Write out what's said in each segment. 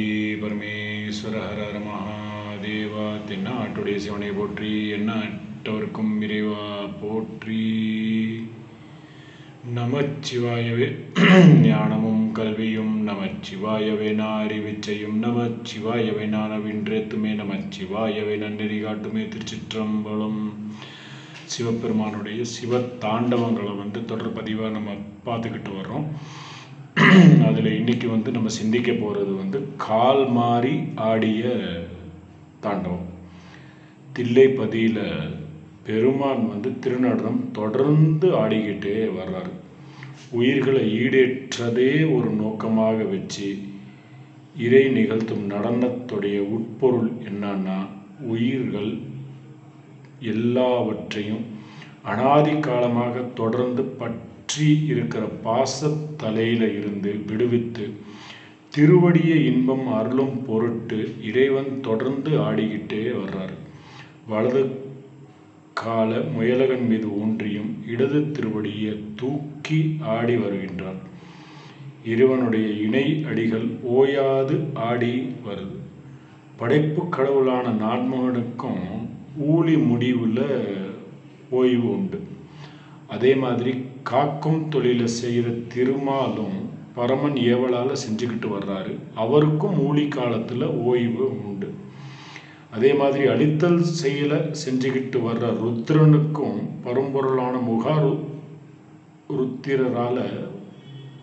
பார்வதி பரமேஸ்வர ஹர ஹர மகாதேவா தென்னாட்டுடைய சிவனை போற்றி எண்ணாட்டவர்க்கும் இறைவா போற்றி. நமச்சிவாயவே ஞானமும் கல்வியும் நமச்சிவாயவே அறிவிச்சையும் நமச்சிவாயவே நானவின்றேத்துமே நமச்சிவாயவே நன்னெறி காட்டுமே திருச்சிற்றம்பலம். சிவபெருமானுடைய சிவ தாண்டவங்களை வந்து தொடர் பதிவாக நம்ம பார்த்துக்கிட்டு வர்றோம். அதில் இன்னைக்கு வந்து நம்ம சிந்திக்க போகிறது வந்து கால் மாறி ஆடிய தாண்டவம். தில்லைப்பதியில் பெருமான் வந்து திருநடனம் தொடர்ந்து ஆடிக்கிட்டே வர்றாரு. உயிர்களை ஈடேற்றதே ஒரு நோக்கமாக வச்சு இறை நிகழ்த்தும் நடனத்துடைய உட்பொருள் என்னன்னா உயிர்கள் எல்லாவற்றையும் அனாதி காலமாக தொடர்ந்து பட் பற்றி இருக்கிற பாசத்தலையில் இருந்து விடுவித்து திருவடிய இன்பம் அருளும் பொருட்டு இறைவன் தொடர்ந்து ஆடிக்கிட்டே வர்றார். வலது கால முயலகன் மீது ஊன்றியும் இடது திருவடியை தூக்கி ஆடி வருகின்றார். இறைவனுடைய இணை அடிகள் ஓயாது ஆடி வருது. படைப்பு கடவுளான நான்மகனுக்கும் ஊழி முடிவில் ஓய்வு உண்டு. அதே மாதிரி காக்கும் தொழிலை செய்கிற திருமாலும் பரமன் ஏவலால் செஞ்சுக்கிட்டு வர்றாரு. அவருக்கும் ஊழி காலத்தில் ஓய்வு உண்டு. அதே மாதிரி அழித்தல் செயலை செஞ்சுக்கிட்டு வர்ற ருத்ரனுக்கும் பரம்பொருளான முகாரு ருத்திரரால்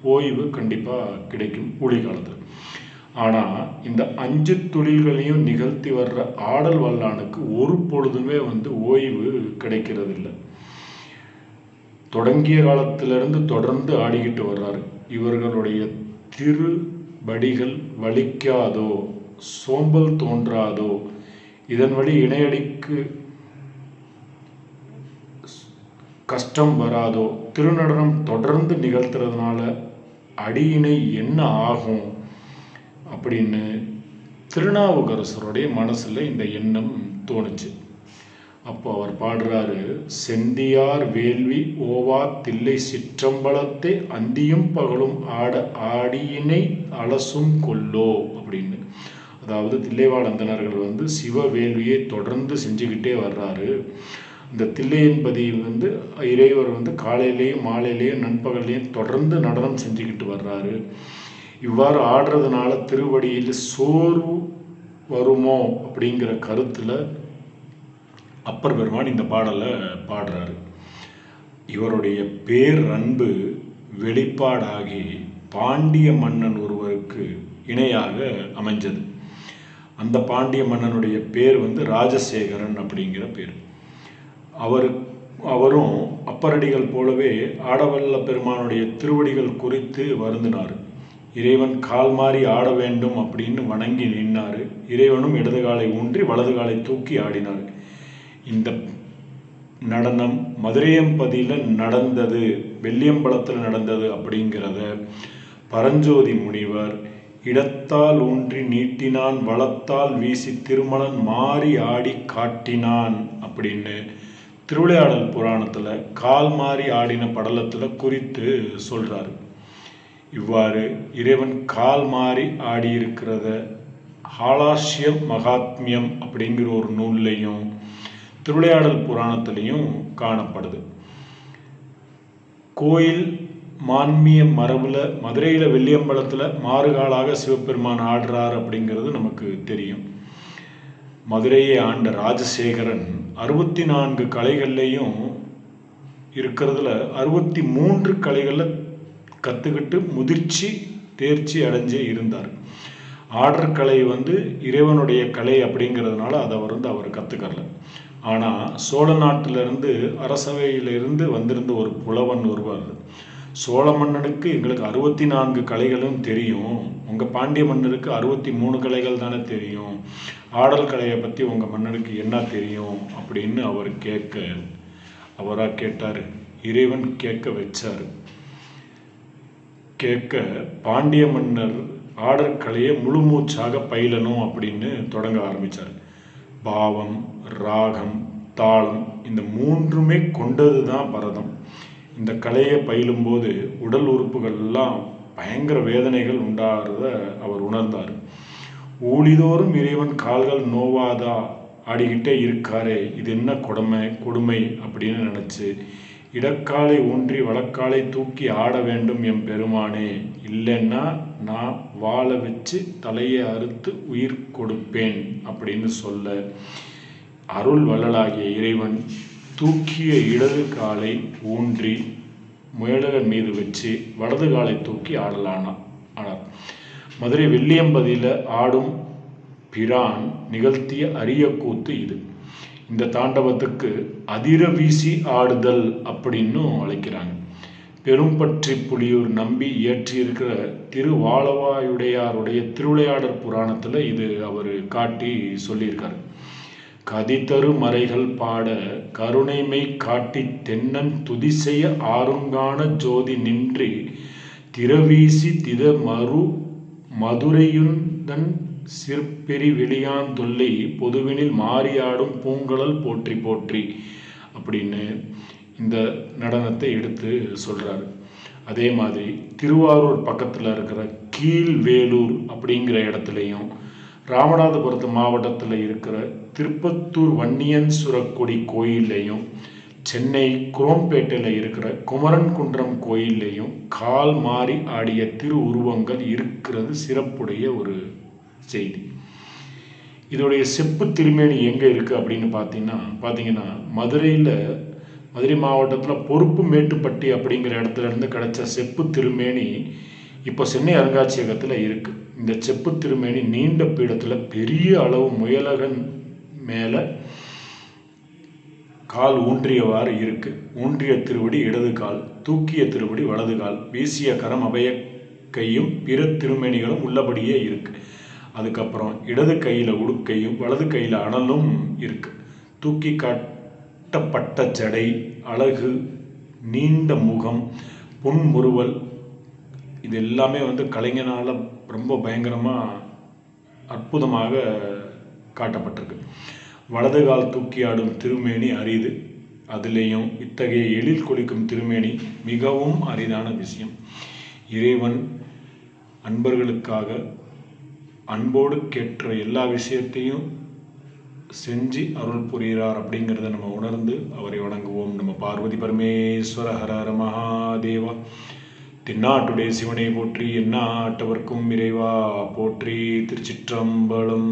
ஓய்வு கண்டிப்பாக கிடைக்கும் ஊழி காலத்தில். ஆனால் இந்த அஞ்சு தொழில்களையும் நிகழ்த்தி வர்ற ஆடல் வல்லானுக்கு ஒரு பொழுதுமே வந்து ஓய்வு கிடைக்கிறதில்லை. தொடங்கிய காலத்திலிருந்து தொடர்ந்து ஆடிக்கிட்டு வர்றாரு. இவர்களுடைய திரு வடிகள் வலிக்காதோ சோம்பல் தோன்றாதோ இதன் வழி இணையடிக்கு கஷ்டம் வராதோ திருநடனம் தொடர்ந்து நிகழ்த்துறதுனால அடியினை என்ன ஆகும் அப்படின்னு திருநாவுக்கரசருடைய மனசில் இந்த எண்ணம் தோணுச்சு. அப்போ அவர் பாடுறாரு செந்தியார் வேள்வி ஓவா தில்லை சிற்றம்பலத்தை அந்தியும் பகலும் ஆட ஆடியினை அலசும் கொல்லோ அப்படின்னு. அதாவது தில்லைவாழந்தனர்கள் வந்து சிவ வேள்வியை தொடர்ந்து செஞ்சுக்கிட்டே வர்றாரு. இந்த தில்லையன்பதி வந்து இறைவர் வந்து காலையிலேயும் மாலையிலேயும் நண்பகல்லையும் தொடர்ந்து நடனம் செஞ்சுக்கிட்டு வர்றாரு. இவ்வாறு ஆடுறதுனால திருவடியில் சோர்வு வருமோ அப்படிங்கிற கருத்தில் அப்பர் பெருமான் இந்த பாடலை பாடுறாரு. இவருடைய பேர் அன்பு வெளிப்பாடாகி பாண்டிய மன்னன் ஒருவருக்கு இணையாக அமைஞ்சது. அந்த பாண்டிய மன்னனுடைய பேர் வந்து ராஜசேகரன் அப்படிங்கிற பேர். அவர் அவரும் அப்பரடிகள் போலவே ஆடவல்ல பெருமானுடைய திருவடிகள் குறித்து வருந்தினார். இறைவன் கால் மாறி ஆட வேண்டும் அப்படின்னு வணங்கி நின்னார். இறைவனும் இடது காலை ஊன்றி வலது காலை தூக்கி ஆடினார். இந்த நடனம் மதுரையம்பதியில் நடந்தது வெள்ளியம்பலத்தில் நடந்தது அப்படிங்கிறத பரஞ்சோதி முனிவர் இடத்தால் ஊன்றி நீட்டினான் வளத்தால் வீசி திருமணன் மாறி ஆடி காட்டினான் அப்படின்னு திருவிளையாடல் புராணத்தில் கால் மாறி ஆடின படலத்தில் குறித்து சொல்கிறாரு இவ்வாறு இறைவன் கால் மாறி ஆடியிருக்கிறத ஹாலாஷ்யம் மகாத்மியம் அப்படிங்கிற ஒரு நூல்லையும் திருவிளையாடல் புராணத்திலையும் காணப்படுது. கோயில் மான்மிய மரபில் மதுரையில் வெள்ளியம்பலத்தில் மாறுகாலாக சிவபெருமான் ஆடுறார் அப்படிங்கிறது நமக்கு தெரியும். மதுரையை ஆண்ட ராஜசேகரன் அறுபத்தி நான்கு கலைகள்லையும் இருக்கிறதுல அறுபத்தி மூன்று கலைகளில் கற்றுக்கிட்டு முதிர்ச்சி தேர்ச்சி அடைஞ்சே இருந்தார். ஆடற்கலை கலை வந்து இறைவனுடைய கலை அப்படிங்கிறதுனால அதை வந்து அவர் கற்றுக்கரல ஆனால் சோழ நாட்டிலிருந்து அரசவையிலிருந்து வந்திருந்த ஒரு புலவன் ஒருவர். சோழ மன்னனுக்கு எங்களுக்கு அறுபத்தி நான்கு கலைகளும் தெரியும். உங்கள் பாண்டிய மன்னருக்கு அறுபத்தி மூணு கலைகள் தானே தெரியும். ஆடல் கலையை பற்றி உங்கள் மன்னனுக்கு என்ன தெரியும்? அப்படின்னு அவர் கேட்க அவராக கேட்டார். இறைவன் கேட்க வச்சார். கேட்க பாண்டிய மன்னர் ஆடற்கலையை முழு மூச்சாக பயிலணும் அப்படின்னு தொடங்க ஆரம்பித்தார் பாவம் ராகம் தாளம் இந்த மூன்றுமே கொண்டது தான் பரதம். இந்த கலையை பயிலும்போது உடல் உறுப்புகள் எல்லாம் பயங்கர வேதனைகள் உண்டாகிறத அவர் உணர்ந்தார். ஊழிதோறும் இறைவன் கால்கள் நோவாதா ஆடிக்கிட்டே இருக்காரே இது என்ன கொடுமை கொடுமை அப்படின்னு நினச்சி இடக்காலை ஊன்றி வழக்காலை தூக்கி ஆட வேண்டும் எம் பெருமானே. இல்லைன்னா நான் வாழ வச்சு தலையை அறுத்து உயிர் கொடுப்பேன் அப்படின்னு சொல்ல. அருள் வள்ளலாகிய இறைவன் தூக்கிய இடது காலை ஊன்றி முயலகன் மீது வச்சு வலது காலை தூக்கி ஆடலானா ஆனார். மதுரை வெள்ளியம்பதியில் ஆடும் பிரான் நிகழ்த்திய அரிய கூத்து இது. இந்த தாண்டவத்துக்கு அதிர வீசி ஆடுதல் அப்படின்னு அழைக்கிறாங்க. பெரும்பற்றி புலியூர் நம்பி இயற்றியிருக்கிற திருவாளவாயுடையாருடைய திருவிளையாடற் புராணத்தில் இது அவர் காட்டி சொல்லியிருக்காரு. கதிதரு மறைகள் பாட கருணைமை காட்டி தென்னன் துதிசெய்ய ஆருங்கான ஜோதி நின்றி திரவீசி தித மறு மதுரையுந்தன் சிற்பெரி வெளியாந்தொல்லை பொதுவினில் மாறியாடும் பூங்கலல் போற்றி போற்றி அப்படின்னு இந்த நடனத்தை எடுத்து சொல்கிறார் அதே மாதிரி திருவாரூர் பக்கத்தில் இருக்கிற கீழ்வேலூர் அப்படிங்கிற இடத்துலையும் ராமநாதபுரத்து மாவட்டத்தில் இருக்கிற திருப்பத்தூர் வன்னியன் சுரக்கொடி கோயில்லையும் சென்னை குரோம்பேட்டையில் இருக்கிற குமரன் குன்றம் கோயில்லையும் கால் மாறி ஆடிய திரு உருவங்கள் இருக்கிறது சிறப்புடைய ஒரு செய்தி. இதோடைய செப்பு திருமேனி எங்கே இருக்குது அப்படின்னு பார்த்தீங்கன்னா பார்த்தீங்கன்னா மதுரையில் மதுரை மாவட்டத்தில் பொறுப்பு மேட்டுப்பட்டி அப்படிங்கிற இடத்துல இருந்து கிடைச்ச செப்பு திருமேனி இப்போ சென்னை அருங்காட்சியகத்தில் இருக்குது இந்த செப்பு திருமேனி நீண்ட பீடத்தில் பெரிய அளவு முயலகன் மேலே கால் ஊன்றியவாறு இருக்கு. ஊன்றிய திருவடி இடது கால் தூக்கிய திருவடி வலது கால் வீசிய கரம் அபய கையும் பிற திருமேனிகளும் உள்ளபடியே இருக்கு. அதுக்கப்புறம் இடது கையில் உடுக்கையும் வலது கையில் அனலும் இருக்கு. தூக்கி காட்டப்பட்ட ஜடை அழகு நீண்ட முகம் புன்முறுவல் இது எல்லாமே வந்து கலைஞனால் ரொம்ப பயங்கரமாக அற்புதமாக காட்டப்பட்டிருக்கு. வலது கால் தூக்கி ஆடும் திருமேனி அரிது. அதிலேயும் இத்தகைய எழில் கொளிக்கும் திருமேனி மிகவும் அரிதான விஷயம். இறைவன் அன்பர்களுக்காக அன்போடு கேட்ட எல்லா விஷயத்தையும் செஞ்சு அருள் புரிகிறார் அப்படிங்கிறத நம்ம உணர்ந்து அவரை வணங்குவோம். நம்ம பார்வதி பரமேஸ்வர ஹரஹர மகாதேவா. தென்னாட்டுடைய சிவனை போற்றி எந்நாட்டவர்க்கும் இறைவா போற்றி திருச்சிற்றம்பலம்.